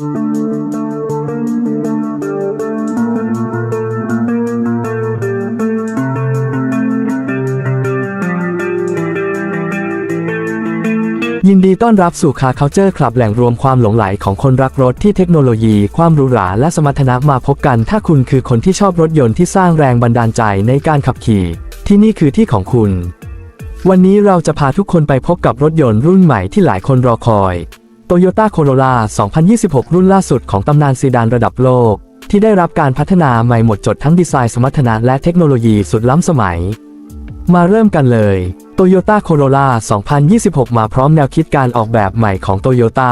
ยินดีต้อนรับสู่คาเคาเจอร์คลับแหล่งรวมความหลงไหลของคนรักรถที่เทคโนโลยี ความหรูหราและสมรรถนะมาพบกัน ถ้าคุณคือคนที่ชอบรถยนต์ที่สร้างแรงบันดาลใจในการขับขี่ ที่นี่คือที่ของคุณ วันนี้เราจะพาทุกคนไปพบกับรถยนต์รุ่นใหม่ที่หลายคนรอคอย Toyota Corolla 2026 รุ่นล่าสุดของตำนานซีดานระดับโลก ที่ได้รับการพัฒนาใหม่หมดจดทั้งดีไซน์สมรรถนะและเทคโนโลยีสุดล้ำสมัย มาเริ่มกันเลย Toyota Corolla 2026 มาพร้อมแนวคิดการออกแบบใหม่ของ Toyota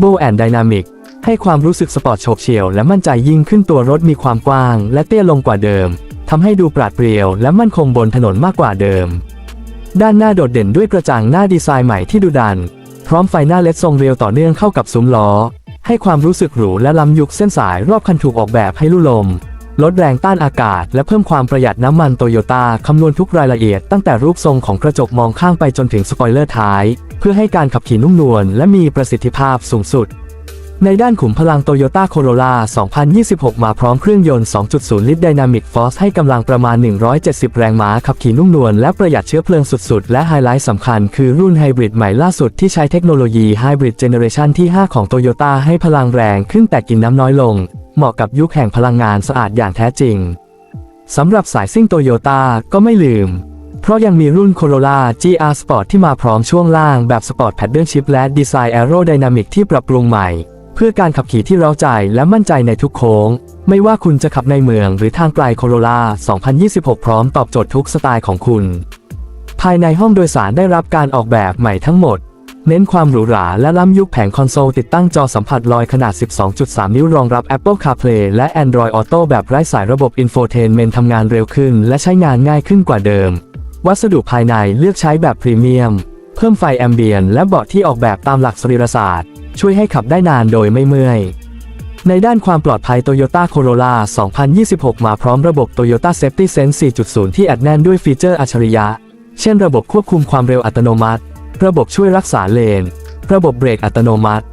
b o and Dynamic ให้ความรู้สึกสปอร์ตโฉบเฉี่ยวและมั่นใจยิ่งขึ้นตัวรถมีความกว้างและเตี้ยลงกว่าเดิมทำให้ดูปราดเปรียวและมั่นคงบนถนนมากกว่าเดิม ด้านหน้าโดดเด่นด้วยกระจังหน้าดีไซน์ใหม่ที่ดุดัน พร้อมไฟหน้าเลดทรงเรียวต่อเนื่องเข้ากับซุ้มล้อ ให้ความรู้สึกหรูและล้ำยุคเส้นสายรอบคันถูกออกแบบให้ลู่ลม ลดแรงต้านอากาศ และเพิ่มความประหยัดน้ำมันโตโยต้าคำนวณทุกรายละเอียดตั้งแต่รูปทรงของกระจกมองข้างไปจนถึงสปอยเลอร์ท้าย เพื่อให้การขับขี่นุ่มนวลและมีประสิทธิภาพสูงสุด ในด้านขุมพลัง Toyota Corolla 2026 มาพร้อมเครื่องยนต์ 2.0 ลิตร Dynamic Force ให้กำลังประมาณ 170 แรงม้า ขับขี่นุ่มนวลและประหยัดเชื้อเพลิงสุดๆ และไฮไลท์สำคัญคือรุ่นไฮบริดใหม่ล่าสุดที่ใช้เทคโนโลยีไฮบริดเจเนเรชันที่ 5 ของ Toyota ให้พลังแรงขึ้นแต่กินน้ำน้อยลง เหมาะกับยุคแห่งพลังงานสะอาดอย่างแท้จริงสำหรับสายซิ่งโตโยต้าก็ไม่ลืมเพราะยังมีรุ่น Corolla GR Sport ที่มาพร้อมช่วงล่างแบบ Sport Paddle Shift และดีไซน์ Aerodynamic ที่ปรับปรุงใหม่ เพื่อการขับขี่ที่เร้าใจและมั่นใจในทุกโค้ง ไม่ว่าคุณจะขับในเมืองหรือทางไกล Corolla 2026 พร้อมตอบโจทย์ทุกสไตล์ของคุณ ภายในห้องโดยสารได้รับการออกแบบใหม่ทั้งหมด เน้นความหรูหราและล้ำยุคแผงคอนโซลติดตั้งจอสัมผัสลอยขนาด 12.3 นิ้วรองรับ Apple CarPlay และ Android Auto แบบไร้สายระบบ Infotainment ทำงานเร็วขึ้น และใช้งานง่ายขึ้นกว่าเดิม วัสดุภายในเลือกใช้แบบพรีเมียม เพิ่มไฟแอมเบียนและเบาะที่ออกแบบตามหลักสรีรศาสตร์ ช่วยให้ขับได้นานโดยไม่เมื่อย ในด้านความปลอดภัย Toyota Corolla 2026 มาพร้อมระบบ Toyota Safety Sense 4.0 ที่อัดแน่นด้วยฟีเจอร์อัจฉริยะ เช่นระบบควบคุมความเร็วอัตโนมัติ ระบบช่วยรักษาเลน ระบบเบรกอัตโนมัติ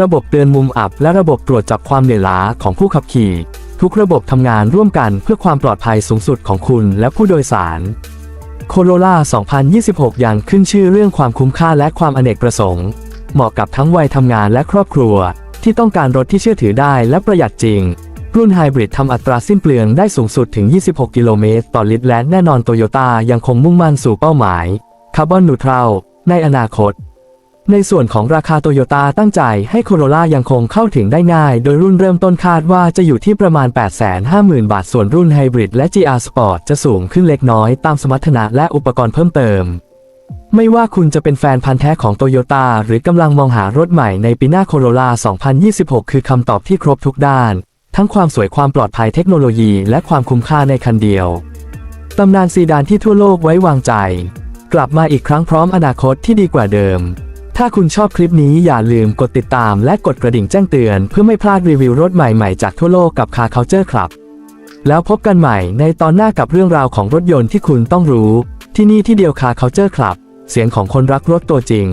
ระบบเตือนมุมอับ และระบบตรวจจับความเหนื่อยล้าของผู้ขับขี่ ทุกระบบทำงานร่วมกันเพื่อความปลอดภัยสูงสุดของคุณและผู้โดยสาร Corolla 2026 ยังขึ้นชื่อเรื่องความคุ้มค่าและความอเนกประสงค์ เหมาะกับทั้งวัยทำงานและครอบครัว ที่ต้องการรถที่เชื่อถือได้และประหยัดจริง รุ่นไฮบริดทำอัตราสิ้นเปลืองได้สูงสุดถึง 26 กิโลเมตรต่อลิตรและแน่นอนโตโยต้ายังคงมุ่งมั่นสู่เป้าหมายคาร์บอนนูทรัลในอนาคต ในส่วนของราคาโตโยต้าตั้งใจให้โคโรล่ายังคงเข้าถึงได้ง่าย โดยรุ่นเริ่มต้นคาดว่าจะอยู่ที่ประมาณ 850,000 บาท ส่วนรุ่นไฮบริดและ GR Sport จะสูงขึ้นเล็กน้อยตามสมรรถนะและอุปกรณ์เพิ่มเติม ไม่ว่าคุณจะเป็นแฟนพันธ์แท้ของโตโยต้าหรือกำลังมองหารถใหม่ในปีหน้าโคโรล่า 2026 คือคำตอบที่ครบทุกด้าน ทั้งความสวยความปลอดภัยเทคโนโลยี และความคุ้มค่าในคันเดียว ตำนานซีดานที่ทั่วโลกไว้วางใจ กลับมาอีกครั้งพร้อมอนาคตที่ดีกว่าเดิม ถ้าคุณชอบคลิปนี้อย่าลืมกดติดตามและกดกระดิ่งแจ้งเตือน เพื่อไม่พลาดรีวิวรถใหม่ๆจากทั่วโลกกับคาเคาเจอร์ครับ แล้วพบกันใหม่ในตอนหน้ากับเรื่องราวของรถยนต์ที่คุณต้องรู้ ที่นี่ที่เดียวคาเคาเจอร์ครับ เสียงของคนรักรถตัวจริง